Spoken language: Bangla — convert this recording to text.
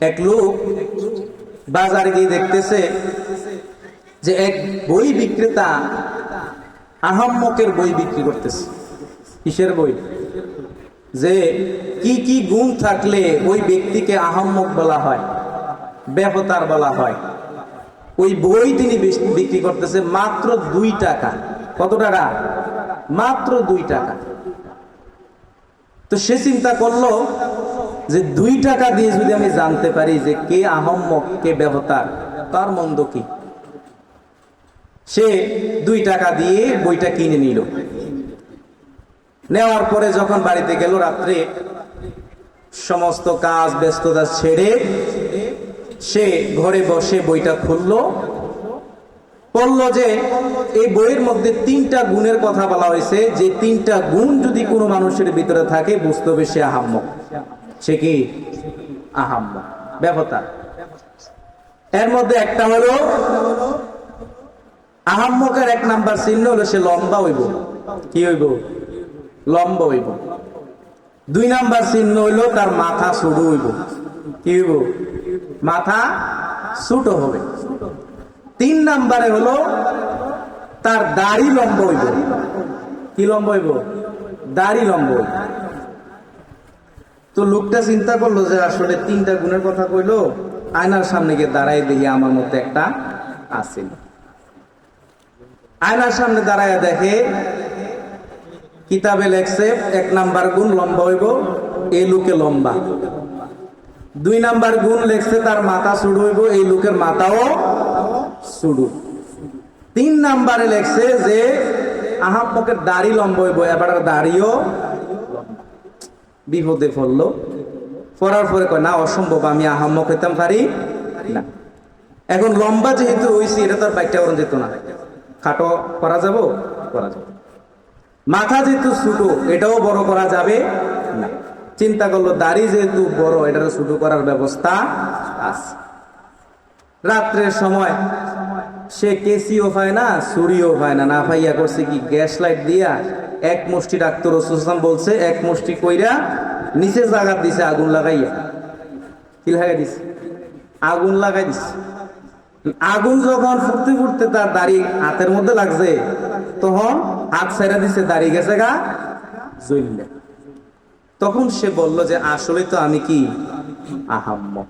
এক লোক বাজারে গিয়ে দেখতেছে যে এক বই বিক্রেতা আহম্মকের বই বিক্রি করতেছে। কিসের বই? যে কি কি গুণ থাকলে ওই ব্যক্তিকে আহম্মক বলা হয় ব্যাপতার বলা হয়। ওই বই তিনি বিক্রি করতেছে মাত্র দুই টাকা। কত টাকা? মাত্র দুই টাকা। তো সে চিন্তা করল যে দুই টাকা দিয়ে যদি আমি জানতে পারি যে কে আহম্মক, কে ব্যবতার তার মন্দ কি? সে দুই টাকা দিয়ে বইটা কিনে নিল। নেওয়ার পরে যখন বাড়িতে গেল রাত্রে, সমস্ত কাজ, ব্যস্ততা ছেড়ে সে ঘরে বসে বইটা খুললো। বলল যে, এই বইয়ের মধ্যে তিনটা গুণের কথা বলা হয়েছে। যে তিনটা গুণ যদি কোনো মানুষের ভিতরে থাকে, বুঝতে হবে সে আহাম্মক। সে কি? আহাম্মক ব্যবতা। এর মধ্যে একটা হলো, আহাম্মকের এক নাম্বার চিহ্ন হলো সে লম্বা হইব। কি হইব? লম্বা হইব। দুই নাম্বার চিহ্ন হইল তার মাথা শুরু হইব। কি হইব? মাথা ছোট হবে। তিন নাম্বারে হলো, তার দাড়ি লম্বা হইব। কি লম্বা হইব? দাড়ি লম্বা হইব। তো লোকটা চিন্তা করল যে আসলে তিনটা গুণের কথা কইলো, আয়নার সামনে গিয়ে দাঁড়াই দেখি আমার মধ্যে একটা আছে। আয়নার সামনে দাঁড়ায় দেখে কিতাবে লেখছে, এক নাম্বার গুণ লম্বা হইব, এই লোকে লম্বা। দুই নাম্বার গুণ লেখছে, তার মাথা শুরু হইব, এই লোকের মাথাও শুরু তিন নাম্বারে লেখছে যে, আহাম্মকের দাড়ি লম্বা হইব এবার দাড়িও বিপদে পড়ল। পড়ার পরে কয়, না, অসম্ভব, আমি আহাম্মক হইতাম, পারি না। এখন লম্বা যেহেতু হইছি, এটা তো আর বাইকটা করণ যেত না। খাটো, করা যাব? করা যাবে। মাথা যেহেতু ছোট, এটাও বড় করা যাবে না। চিন্তা করল, দাড়ি যেহেতু বড় এটার ছোট করার ব্যবস্থা আছে। রাত্রের সময় সে কেসিও হয় না সুরিও হয় না। না পাইয়া করছে কি, গ্যাস লাইট দিয়া এক মুষ্টি ডাক্তার রসুলাম বলছে, এক মুষ্টি কইরা নিচে জাগাত দিছে, আগুন লাগাইয়া। কি লাগাই দিছে? আগুন লাগাই দিছে। আগুন যখন ফুটতে ফুটতে তার দাড়ি হাতের মধ্যে লাগছে, তখন হাত ছেড়ে দিছে, দাড়ি গেছে গা, জ্বললে। তখন সে বলল যে আসলে তো আমি কি? আহাম্মক।